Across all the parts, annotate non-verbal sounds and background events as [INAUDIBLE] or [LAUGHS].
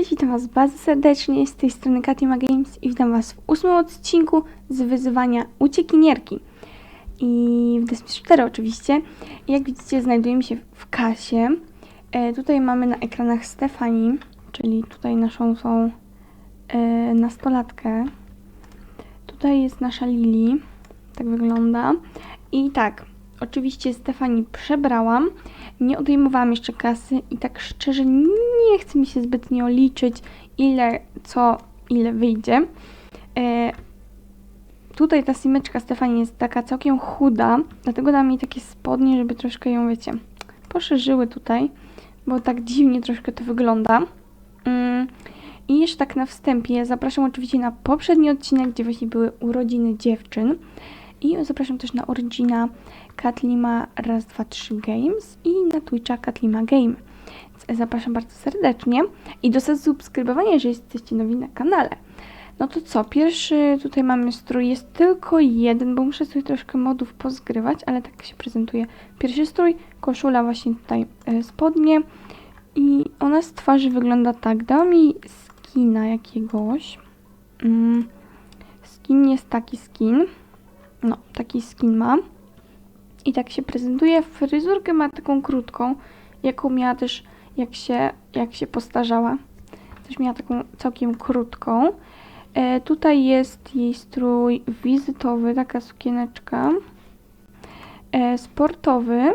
Cześć, witam was bardzo serdecznie, z tej strony Katima Games i witam was w ósmym odcinku z wyzywania uciekinierki. I w Sims 4 oczywiście. Jak widzicie znajdujemy się w kasie. E, tutaj mamy na ekranach Stefani, czyli tutaj naszą tą e, nastolatkę. Tutaj jest nasza Lili, tak wygląda. I tak, oczywiście Stefani przebrałam, nie odejmowałam jeszcze kasy i tak szczerze nie chce mi się zbytnio liczyć, ile, co, ile wyjdzie. E, tutaj ta simeczka Stefani jest taka całkiem chuda, dlatego dam jej takie spodnie, żeby troszkę ją, wiecie, poszerzyły tutaj, bo tak dziwnie troszkę to wygląda. Mm. I jeszcze tak na wstępie zapraszam oczywiście na poprzedni odcinek, gdzie właśnie były urodziny dziewczyn. I zapraszam też na Origina Katlima raz, dwa, trzy Games i na Twitcha Katlima Game. Zapraszam bardzo serdecznie i do subskrybowania, jeżeli jesteście nowi na kanale. No to co, pierwszy tutaj mamy strój, jest tylko jeden, bo muszę sobie troszkę modów pozgrywać, ale tak się prezentuje. Pierwszy strój, koszula właśnie tutaj e, spodnie i ona z twarzy wygląda tak. Dała mi skina jakiegoś. Mm, skin jest taki skin. No, taki skin ma. I tak się prezentuje. Fryzurkę ma taką krótką, jaką miała też jak się, jak się postarzała. Też miała taką całkiem krótką. E, tutaj jest jej strój wizytowy, taka sukieneczka. E, sportowy.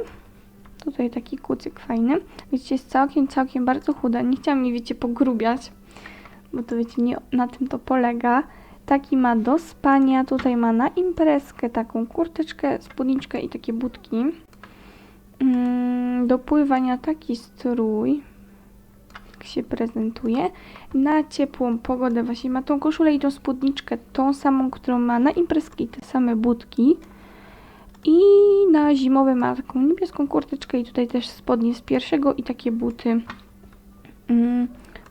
Tutaj taki kucyk fajny. Widzicie, jest całkiem, całkiem bardzo chuda. Nie chciałam jej, wiecie, pogrubiać, bo to wiecie, nie na tym to polega. Taki ma do spania, tutaj ma na imprezkę taką kurteczkę, spódniczkę i takie budki. Mm, do pływania taki strój, się prezentuje. Na ciepłą pogodę właśnie ma tą koszulę i tą spódniczkę, tą samą, którą ma na imprezkę i te same budki. I na zimowe ma taką niebieską kurteczkę i tutaj też spodnie z pierwszego i takie buty, mm,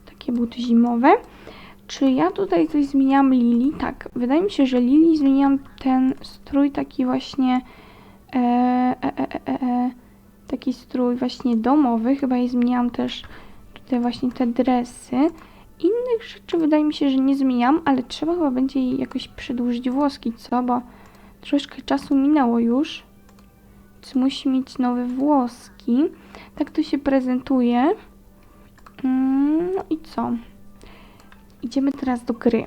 takie buty zimowe. Czy ja tutaj coś zmieniłam Lili? Tak, wydaje mi się, że Lili zmieniłam ten strój taki właśnie e, e, e, e, e, taki strój właśnie domowy. Chyba jej zmieniłam też tutaj właśnie te dresy. Innych rzeczy wydaje mi się, że nie zmieniam, ale trzeba chyba będzie jej jakoś przedłużyć włoski, co? Bo troszkę czasu minęło już. Więc musi mieć nowe włoski. Tak to się prezentuje. Mm, no i co? Idziemy teraz do gry.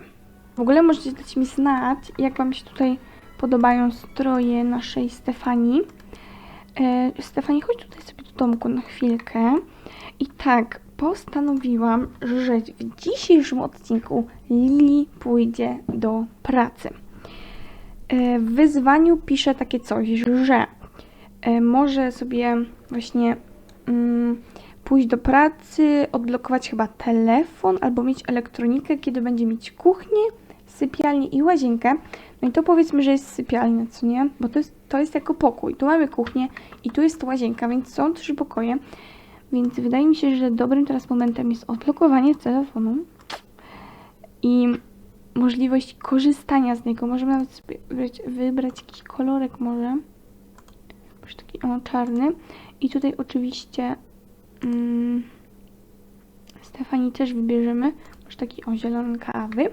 W ogóle możecie dać mi znać, jak Wam się tutaj podobają stroje naszej Stefani. E, Stefani, chodź tutaj sobie do domku na chwilkę. I tak, postanowiłam, że w dzisiejszym odcinku Lili pójdzie do pracy. E, w wyzwaniu pisze takie coś, że e, może sobie właśnie... Mm, pójść do pracy, odblokować chyba telefon albo mieć elektronikę, kiedy będzie mieć kuchnię, sypialnię i łazienkę. No i to powiedzmy, że jest sypialnia, co nie? Bo to jest, to jest jako pokój. Tu mamy kuchnię i tu jest łazienka, więc są trzy pokoje. Więc wydaje mi się, że dobrym teraz momentem jest odblokowanie telefonu i możliwość korzystania z niego. Możemy nawet sobie wybrać, wybrać jakiś kolorek może. Taki o, czarny. I tutaj oczywiście mm, Stefani też wybierzemy. Już taki o kawy.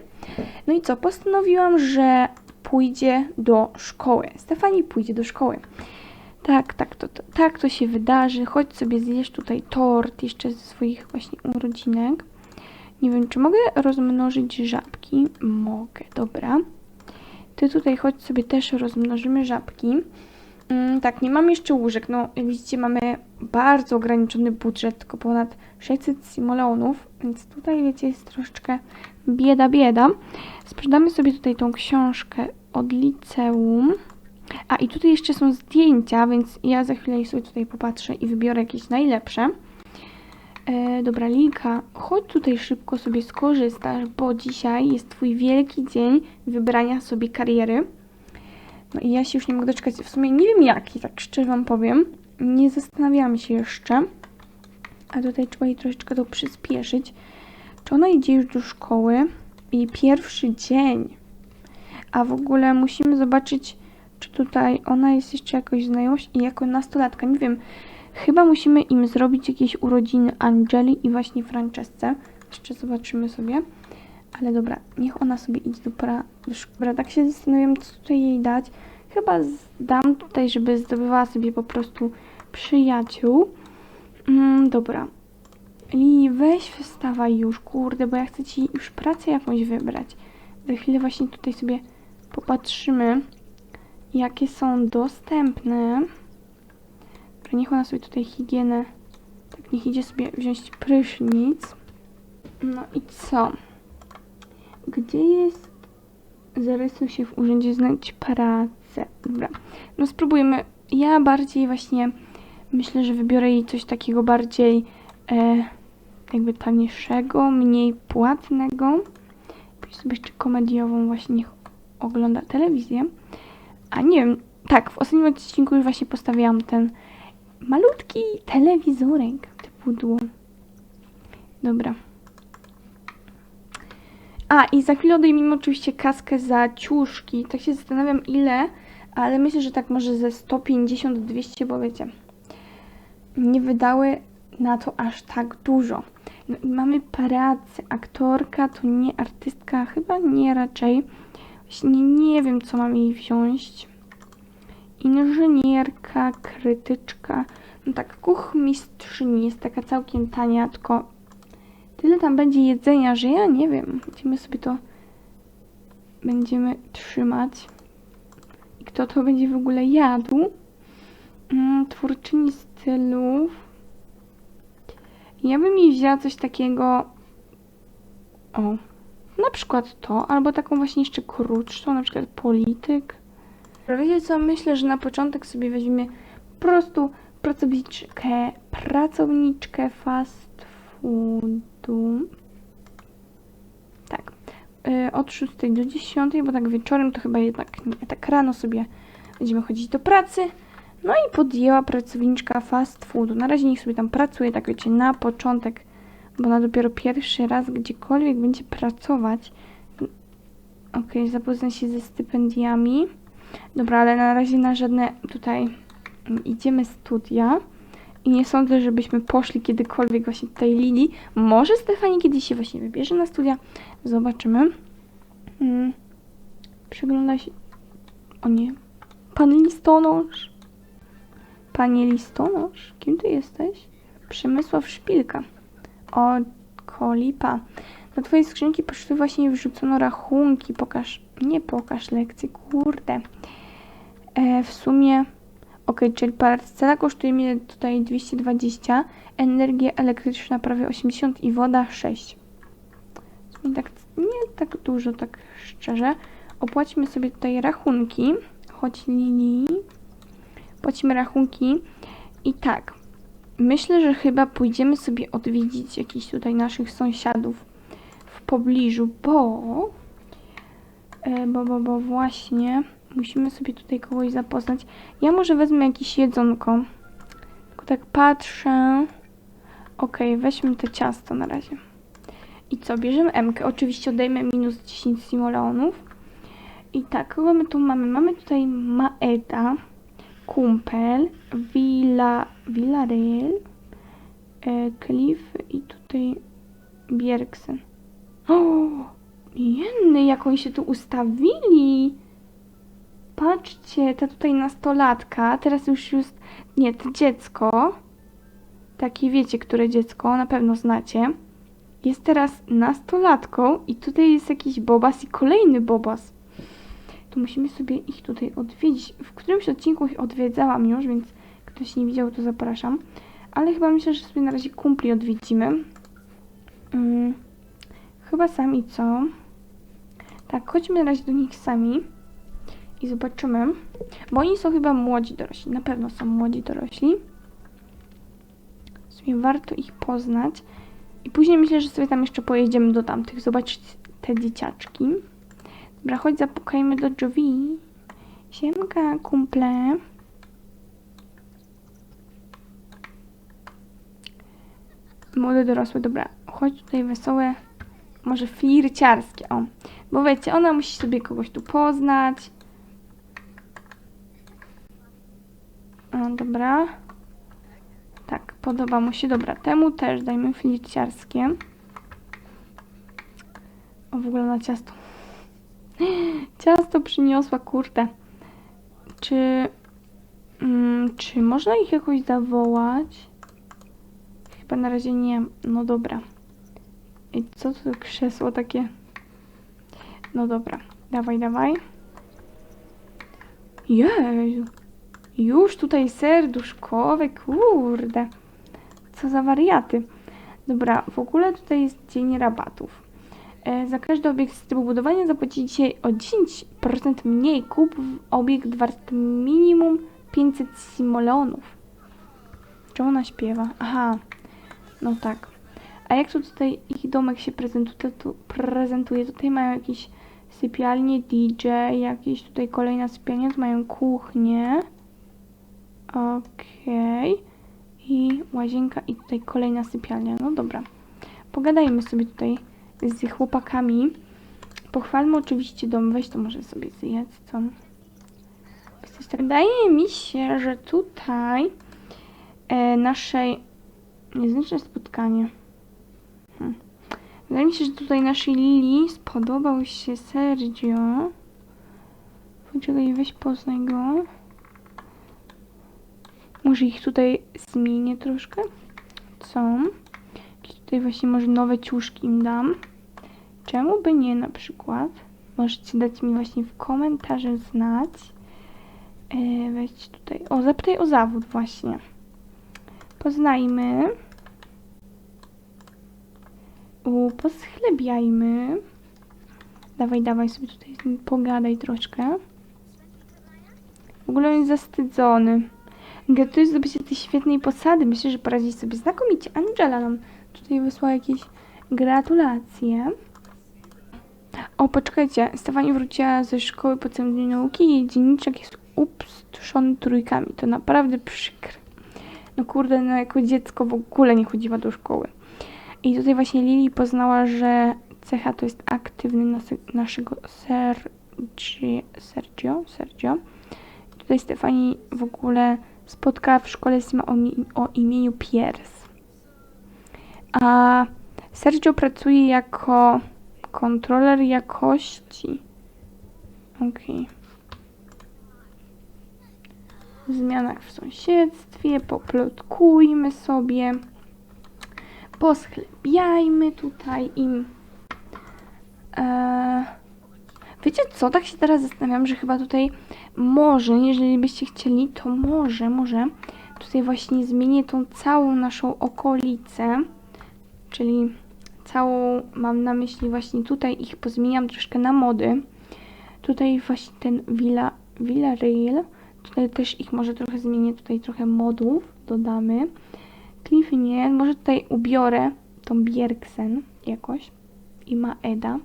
No i co? Postanowiłam, że pójdzie do szkoły. Stefani pójdzie do szkoły. Tak, tak to, to, tak to się wydarzy. Chodź sobie zjesz tutaj tort jeszcze ze swoich właśnie urodzinek. Nie wiem, czy mogę rozmnożyć żabki? Mogę, dobra. Ty tutaj chodź sobie też rozmnożymy żabki. Mm, tak, nie mam jeszcze łóżek. No, jak widzicie, mamy bardzo ograniczony budżet, tylko ponad 600 simoleonów, więc tutaj, wiecie, jest troszeczkę bieda, bieda. Sprzedamy sobie tutaj tą książkę od liceum. A i tutaj jeszcze są zdjęcia, więc ja za chwilę sobie tutaj popatrzę i wybiorę jakieś najlepsze. E, dobra, Lilka, chodź tutaj szybko sobie skorzystasz, bo dzisiaj jest Twój wielki dzień wybrania sobie kariery. No i ja się już nie mogę doczekać. W sumie nie wiem jaki, tak szczerze Wam powiem. Nie zastanawiałam się jeszcze. A tutaj trzeba jej troszeczkę to przyspieszyć. Czy ona idzie już do szkoły? I pierwszy dzień. A w ogóle musimy zobaczyć, czy tutaj ona jest jeszcze jakoś znajomość i jako nastolatka. Nie wiem, chyba musimy im zrobić jakieś urodziny Angeli i właśnie Francesce. Jeszcze zobaczymy sobie. Ale dobra, niech ona sobie idzie do pra... Dobra, tak się zastanawiam, co tutaj jej dać. Chyba dam tutaj, żeby zdobywała sobie po prostu przyjaciół. Mm, dobra. Lili, weź wstawaj już, kurde, bo ja chcę ci już pracę jakąś wybrać. Za chwilę właśnie tutaj sobie popatrzymy, jakie są dostępne. Dobra, niech ona sobie tutaj higienę, tak niech idzie sobie wziąć prysznic. No i co? Gdzie jest? Zarysuj się w urzędzie, znajdź pracę. Dobra, no spróbujemy. Ja bardziej właśnie myślę, że wybiorę jej coś takiego bardziej e, jakby tańszego, mniej płatnego. Później sobie jeszcze komediową właśnie niech ogląda telewizję. A nie wiem, tak, w ostatnim odcinku już właśnie postawiłam ten malutki telewizorek, te pudło. Dobra. A, i za chwilę odejmijmy oczywiście kaskę za ciuszki. Tak się zastanawiam ile, ale myślę, że tak może ze 150-200, bo wiecie, nie wydały na to aż tak dużo. No i mamy pracę. Aktorka to nie artystka, chyba nie raczej. Właśnie nie wiem, co mam jej wziąć. Inżynierka, krytyczka. No tak, kuchmistrzyni jest taka całkiem tania, tylko tyle tam będzie jedzenia, że ja nie wiem. Będziemy sobie to będziemy trzymać. I kto to będzie w ogóle jadł? Mm, twórczyni stylów. Ja bym jej wzięła coś takiego. O, na przykład to, albo taką właśnie jeszcze krótszą, na przykład polityk. Wiecie co, myślę, że na początek sobie weźmiemy po prostu pracowniczkę, pracowniczkę fast foodu. Tak, y, od 6 do 10, bo tak wieczorem to chyba jednak nie, tak rano sobie będziemy chodzić do pracy. No i podjęła pracowniczka fast foodu. Na razie niech sobie tam pracuje, tak wiecie, na początek, bo ona dopiero pierwszy raz gdziekolwiek będzie pracować. Okej, zapoznaj się ze stypendiami. Dobra, ale na razie na żadne tutaj mm, idziemy studia. I nie sądzę, żebyśmy poszli kiedykolwiek właśnie tutaj Lili. Może Stefani kiedyś się właśnie wybierze na studia. Zobaczymy. Mm. Przygląda się... O nie. Pan listonosz. Panie listonosz, kim ty jesteś? Przemysław Szpilka. O, kolipa. Do twojej skrzynki poszły właśnie wrzucono rachunki. Pokaż, nie pokaż lekcji, kurde. E, w sumie, ok, czyli parcela kosztuje mnie tutaj 220, energia elektryczna prawie 80 i woda 6. W sumie tak, nie tak dużo, tak szczerze. Opłaćmy sobie tutaj rachunki. Chodź Lili. Płacimy rachunki. I tak, myślę, że chyba pójdziemy sobie odwiedzić jakichś tutaj naszych sąsiadów w pobliżu, bo, e, bo, bo, bo właśnie musimy sobie tutaj kogoś zapoznać. Ja może wezmę jakieś jedzonko. Tylko tak patrzę. Okej, weźmy te ciasto na razie. I co, bierzemy M-kę. Oczywiście odejmę minus 10 simoleonów. I tak, kogo my tu mamy? Mamy tutaj Maeda, Kumpel, Villa, Villarreal, e, Cliff i tutaj Bjergsen. O, jenny, jak oni się tu ustawili. Patrzcie, ta tutaj nastolatka, teraz już jest, nie, to dziecko, takie wiecie, które dziecko, na pewno znacie, jest teraz nastolatką i tutaj jest jakiś bobas i kolejny bobas. To musimy sobie ich tutaj odwiedzić. W którymś odcinku ich odwiedzałam już, więc ktoś nie widział, to zapraszam. Ale chyba myślę, że sobie na razie kumpli odwiedzimy. Mm, chyba sami co? Tak, chodźmy na razie do nich sami i zobaczymy. Bo oni są chyba młodzi dorośli. Na pewno są młodzi dorośli. W sumie warto ich poznać. I później myślę, że sobie tam jeszcze pojedziemy do tamtych, zobaczyć te dzieciaczki. Dobra, chodź zapukajmy do drzwi. Siemka, kumple. Młode dorosłe, dobra. Chodź tutaj wesołe, może flirciarskie, o. Bo wiecie, ona musi sobie kogoś tu poznać. O, dobra. Tak, podoba mu się. Dobra, temu też dajmy flirciarskie. O, w ogóle na ciasto. [GASPS] Ciasto przyniosła, kurde. Czy... Mm, czy można ich jakoś zawołać? Chyba na razie nie. No dobra. I co to krzesło takie? No dobra. Dawaj, dawaj. Jezu. Już tutaj serduszkowe, kurde. Co za wariaty. Dobra, w ogóle tutaj jest dzień rabatów. E, za każdy obiekt z trybu budowania zapłacicie o 10% mniej. Kup obiekt wart minimum 500 simoleonów. Czemu ona śpiewa? Aha, no tak. A jak tu tutaj ich domek się prezentuje? Tu prezentuje? Tutaj mają jakieś sypialnie, DJ, jakieś tutaj kolejna sypialnia, mają kuchnię. Okej. I łazienka i tutaj kolejna sypialnia. No dobra. Pogadajmy sobie tutaj z chłopakami. Pochwalmy oczywiście dom. Weź to może sobie zjedz, co? Tak wydaje mi się, że tutaj e, naszej niezwykłe spotkanie. Hmm. Wydaje mi się, że tutaj naszej Lili spodobał się Sergio. Poczekaj, weź poznaj go. Może ich tutaj zmienię troszkę. Co? Tutaj właśnie może nowe ciuszki im dam. Czemu by nie na przykład? Możecie dać mi właśnie w komentarzu znać. Yy, weź tutaj. O, zapytaj o zawód właśnie. Poznajmy. U, poschlebiajmy. Dawaj, dawaj sobie tutaj z nim pogadaj troszkę. W ogóle on jest zastydzony. Gratuluję zdobycia tej świetnej posady. Myślę, że poradzi sobie znakomicie. Angela nam tutaj wysłała jakieś gratulacje. O, poczekajcie. Stefani wróciła ze szkoły podstawowej nauki i jej dzienniczek jest upstuszony trójkami. To naprawdę przykre. No kurde, no jako dziecko w ogóle nie chodziła do szkoły. I tutaj właśnie Lili poznała, że cecha to jest aktywny nas naszego Sergio, Sergio, Sergio. Tutaj Stefani w ogóle spotkała w szkole Sima o, o imieniu Piers. A Sergio pracuje jako kontroler jakości. Okej. W zmianach w sąsiedztwie, poplotkujmy sobie, poschlebiajmy tutaj im. Eee, wiecie co, tak się teraz zastanawiam, że chyba tutaj może, jeżeli byście chcieli, to może, może tutaj właśnie zmienię tą całą naszą okolicę, czyli całą, mam na myśli właśnie tutaj ich pozmieniam troszkę na mody. Tutaj właśnie ten Villa, Villa Rail, tutaj też ich może trochę zmienię, tutaj trochę modów dodamy. Cliff nie, może tutaj ubiorę tą Bjergsen jakoś i ma Eda.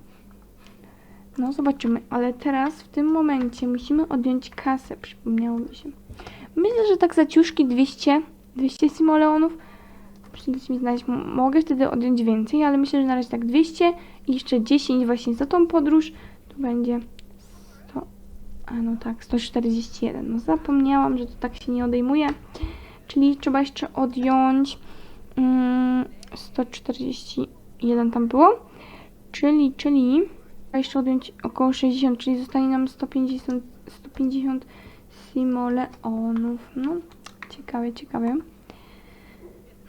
No zobaczymy, ale teraz w tym momencie musimy odjąć kasę, przypomniało mi się. Myślę, że tak za ciuszki 200, 200 simoleonów. Przyjdzie mi znaleźć, mogę wtedy odjąć więcej, ale myślę, że na razie tak 200 i jeszcze 10 właśnie za tą podróż. Tu będzie 100, a no tak, 141. No zapomniałam, że to tak się nie odejmuje. Czyli trzeba jeszcze odjąć mm, 141 tam było. Czyli, czyli jeszcze odjąć około 60, czyli zostanie nam 150, 150 simoleonów. No, ciekawe, ciekawe.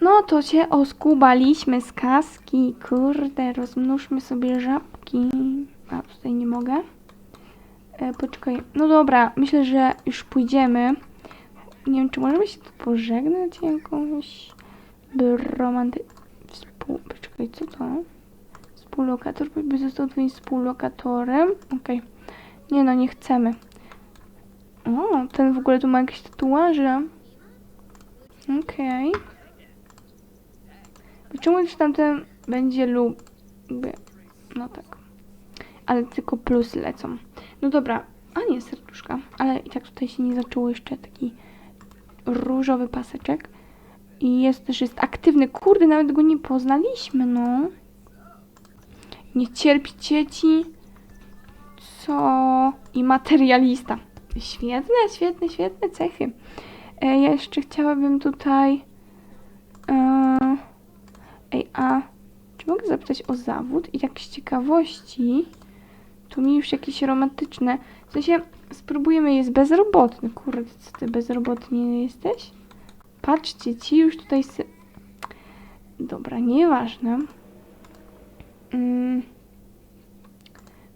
No to się oskubaliśmy z kaski. Kurde, rozmnóżmy sobie żabki. A, tutaj nie mogę. E, poczekaj. No dobra, myślę, że już pójdziemy. Nie wiem, czy możemy się tu pożegnać jakąś romanty... Poczekaj, co to? Współlokator, by został twoim współlokatorem. Okej. Nie no, nie chcemy. O, ten w ogóle tu ma jakieś tatuaże. Okej. Czemu już tamten będzie lub... jakby- No tak. Ale tylko plus lecą. No dobra. A nie, serduszka. Ale i tak tutaj się nie zaczęło jeszcze taki różowy paseczek. I jest też jest aktywny. Kurde, nawet go nie poznaliśmy, no. Nie cierpi dzieci. Co? I materialista. Świetne, świetne, świetne cechy. E, ja jeszcze chciałabym tutaj... E, ej, a... Czy mogę zapytać o zawód i tak z ciekawości, tu mi już jakieś romantyczne, w sensie spróbujemy, jest bezrobotny, kurde, co ty bezrobotny jesteś? Patrzcie, ci już tutaj. Dobra, nieważne. Mm.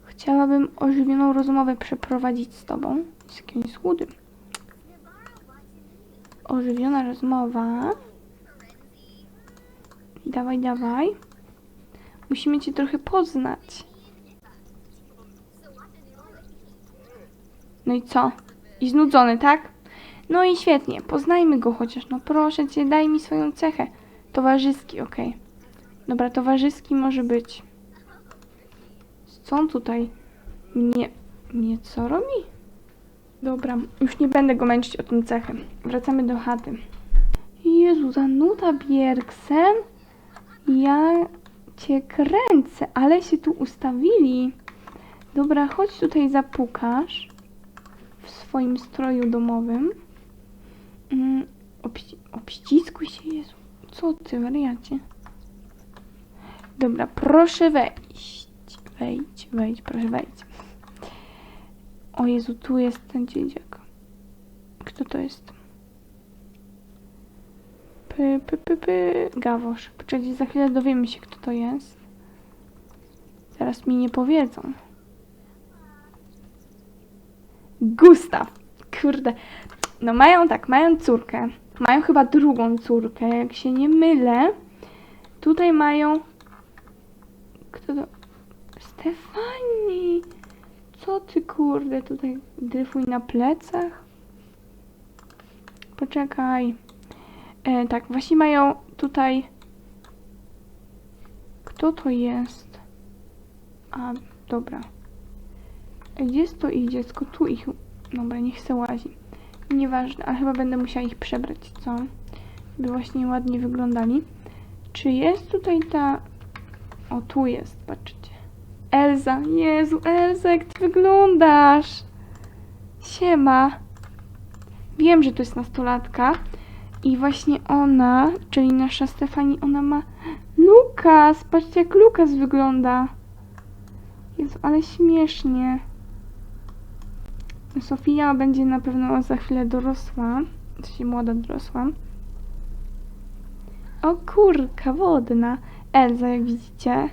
Chciałabym ożywioną rozmowę przeprowadzić z tobą, z kimś chudym. Ożywiona rozmowa. Dawaj, dawaj. Musimy cię trochę poznać. No i co? I znudzony, tak? No i świetnie, poznajmy go chociaż. No proszę cię, daj mi swoją cechę. Towarzyski, okej. Dobra, towarzyski może być. Co on tutaj mnie, mnie co robi? Dobra, już nie będę go męczyć o tą cechę. Wracamy do chaty. Jezu, zanuta Bierksen. Ja cię kręcę, ale się tu ustawili. Dobra, chodź tutaj zapukasz w swoim stroju domowym. Mm, obści- obściskuj się, Jezu. Co ty, wariacie? Dobra, proszę wejść. Wejdź, wejdź, proszę wejdź. O Jezu, tu jest ten dzieciak. Kto to jest? Py, py, py, py. Gawosz. Poczekajcie, za chwilę dowiemy się, kto to jest. Zaraz mi nie powiedzą. Gustaw. Kurde. No mają tak, mają córkę. Mają chyba drugą córkę, jak się nie mylę. Tutaj mają... Kto to? Stefani! Co ty kurde tutaj dryfuj na plecach? Poczekaj. E, tak, właśnie mają tutaj... Kto to jest? A, dobra. E, Gdzie to ich dziecko? Tu ich... Dobra, niech se łazi. Nieważne, ale chyba będę musiała ich przebrać, co? By właśnie ładnie wyglądali. Czy jest tutaj ta... O, tu jest, patrzcie. Elza, Jezu, Elza, jak ty wyglądasz? Siema. Wiem, że to jest nastolatka i właśnie ona, czyli nasza Stefani, ona ma Lukas, patrzcie jak Lukas wygląda. Jezu, ale śmiesznie. Sofia będzie na pewno za chwilę dorosła, czyli młoda dorosła. O kurka wodna. Elza, jak widzicie.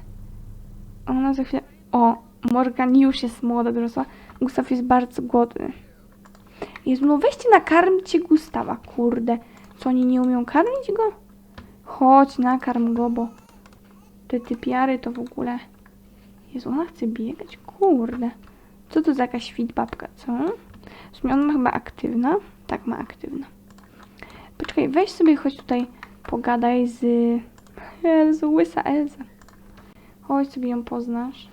Ona za chwilę... O, Morgan już jest młoda, dorosła. Gustaw jest bardzo głodny. Jezu, no weźcie nakarmcie Gustawa, kurde. Co, oni nie umią karmić go? Chodź, nakarm go, bo te typiary to w ogóle... Jezu, ona chce biegać, kurde. Co to za jakaś babka, co? W sumie ona chyba aktywna. Tak, ma aktywna. Poczekaj, weź sobie, chodź tutaj, pogadaj z... Jezu, łysa Elza. Chodź sobie ją poznasz.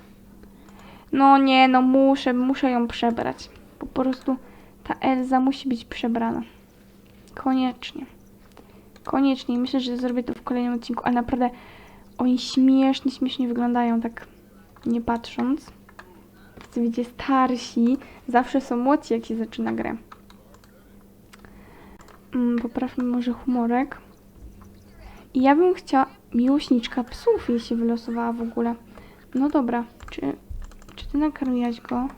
No nie, no muszę, muszę ją przebrać. Po prostu ta Elza musi być przebrana. Koniecznie. Koniecznie. Myślę, że zrobię to w kolejnym odcinku, ale naprawdę oni śmiesznie, śmiesznie wyglądają, tak nie patrząc. Tacy widzicie, starsi zawsze są młodsi, jak się zaczyna grę. Mm, poprawmy może humorek. I ja bym chciała... Miłośniczka psów, jej się wylosowała w ogóle. No dobra, czy, czy ty nakarmiłaś go?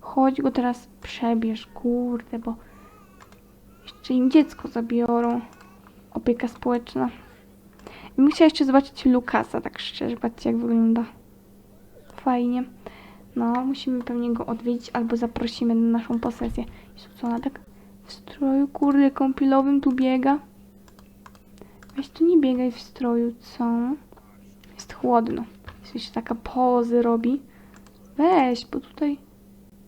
Chodź go teraz przebierz, kurde, bo jeszcze im dziecko zabiorą. Opieka społeczna. I jeszcze zobaczyć Lukasa, tak szczerze, patrzcie jak wygląda. Fajnie. No, musimy pewnie go odwiedzić albo zaprosimy na naszą posesję. Jezu, co ona tak w stroju, kurde, kąpielowym tu biega? Weź tu nie biegaj w stroju, co? Jest chłodno. Jeśli się taka pozy robi. Weź, bo tutaj...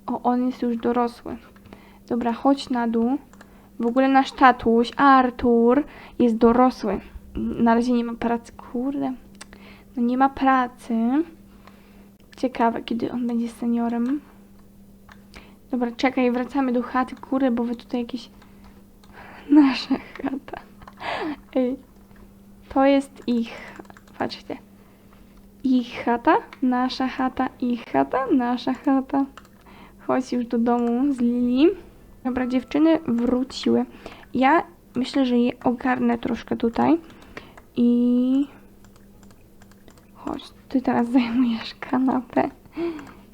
O, on jest już dorosły. Dobra, chodź na dół. W ogóle nasz tatuś, Artur, jest dorosły. Na razie nie ma pracy. Kurde. No nie ma pracy. Ciekawe, kiedy on będzie seniorem. Dobra, czekaj, wracamy do chaty, kurde, bo wy tutaj jakieś... [LAUGHS] Nasza chata. Ej, to jest ich. Patrzcie. Ich chata, nasza chata, ich chata, nasza chata. Chodź już do domu z Lili. Dobra, dziewczyny wróciły. Ja myślę, że je ogarnę troszkę tutaj. I Chodź, ty teraz [LAUGHS] zajmujesz kanapę,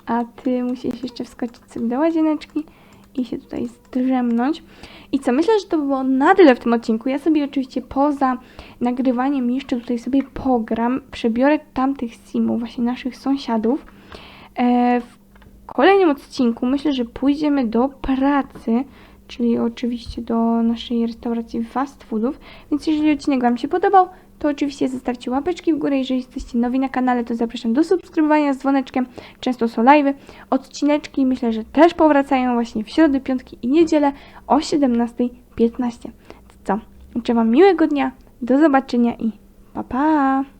a ty musisz jeszcze wskoczyć sobie do łazieneczki i się tutaj zdrzemnąć. I co, myślę, że to było na tyle w tym odcinku. Ja sobie oczywiście poza nagrywaniem jeszcze tutaj sobie pogram, przebiorę tamtych simów, właśnie naszych sąsiadów. E, w kolejnym odcinku myślę, że pójdziemy do pracy, czyli oczywiście do naszej restauracji fast foodów. Więc jeżeli odcinek Wam się podobał, to oczywiście zostawcie łapeczki w górę. Jeżeli jesteście nowi na kanale, to zapraszam do subskrybowania z dzwoneczkiem. Często są live'y. Odcineczki myślę, że też powracają właśnie w środę, piątki i niedzielę o 17.15. Co? Życzę Wam miłego dnia, do zobaczenia i pa pa!